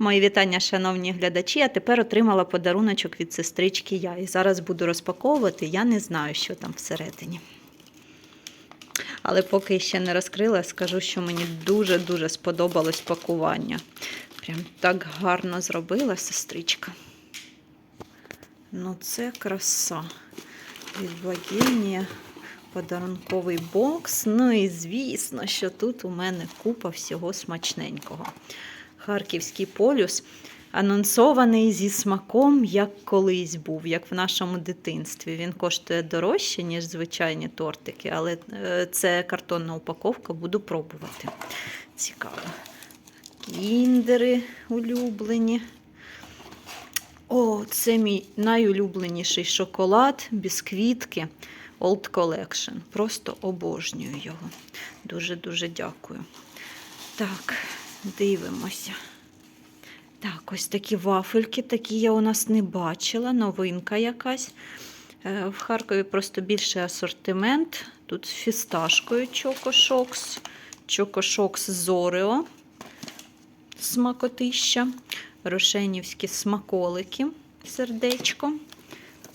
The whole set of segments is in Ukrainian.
Мої вітання, шановні глядачі. Я тепер отримала подаруночок від сестрички я. І зараз буду розпаковувати. Я не знаю, що там всередині. Але поки ще не розкрила, скажу, що мені дуже-дуже сподобалось пакування. Прям так гарно зробила сестричка. Ну, це краса. Від Богемія подарунковий бокс. Ну і звісно, що тут у мене купа всього смачненького. Харківський полюс анонсований зі смаком, як колись був, як в нашому дитинстві. Він коштує дорожче, ніж звичайні тортики, але е, це картонна упаковка, буду пробувати. Цікаво. Кіндери улюблені. О, це мій найулюбленіший шоколад, бісквітки Old Collection. Просто обожнюю його. Дуже-дуже дякую. Так, дивимося. Так, ось такі вафельки, такі я у нас не бачила, новинка якась. Е, В Харкові просто більший асортимент. Тут з фісташкою Чокошокс, Чокошокс з Орео, смакотища, рошенівські смаколики, сердечко.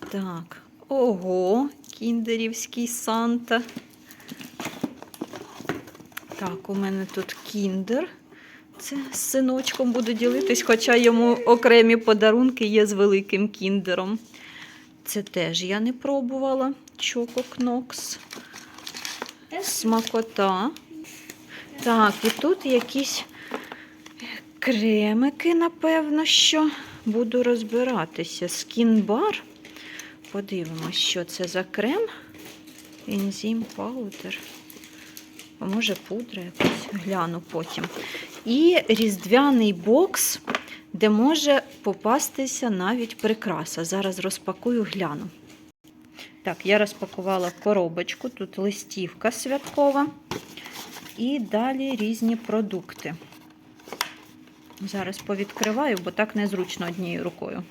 Так, ого, кіндерівський Санта. Так, у мене тут кіндер. Це з синочком буду ділитись, хоча йому окремі подарунки є з великим кіндером. Це теж я не пробувала. Чоко Кнокс. Смакота. Так, і тут якісь кремики, напевно, що буду розбиратися. Скінбар. Подивимось, що це за крем. Ензим паудер. А може пудра якась, гляну потім. І різдвяний бокс, де може попастися навіть прикраса. Зараз розпакую, гляну. Так, я розпакувала коробочку, тут листівка святкова. І далі різні продукти. Зараз повідкриваю, бо так незручно однією рукою.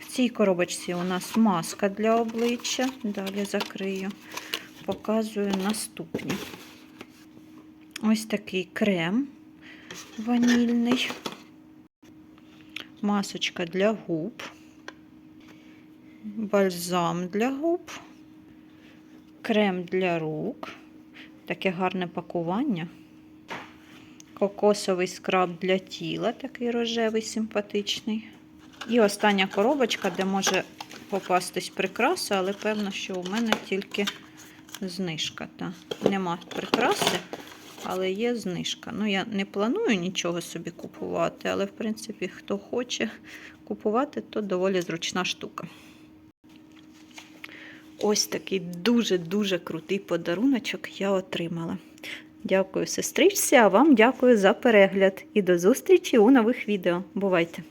В цій коробочці у нас маска для обличчя. Далі закрию. Показую наступні. Ось такий крем ванільний, масочка для губ, бальзам для губ, крем для рук, таке гарне пакування, кокосовий скраб для тіла, такий рожевий, симпатичний. І остання коробочка, де може попастись прикраса, але певно, що у мене тільки знижка. Та. Нема прикраси але є знижка. Ну, я не планую нічого собі купувати, але, в принципі, хто хоче купувати, то доволі зручна штука. Ось такий дуже-дуже крутий подаруночок я отримала. Дякую, сестричці, а вам дякую за перегляд і до зустрічі у нових відео. Бувайте!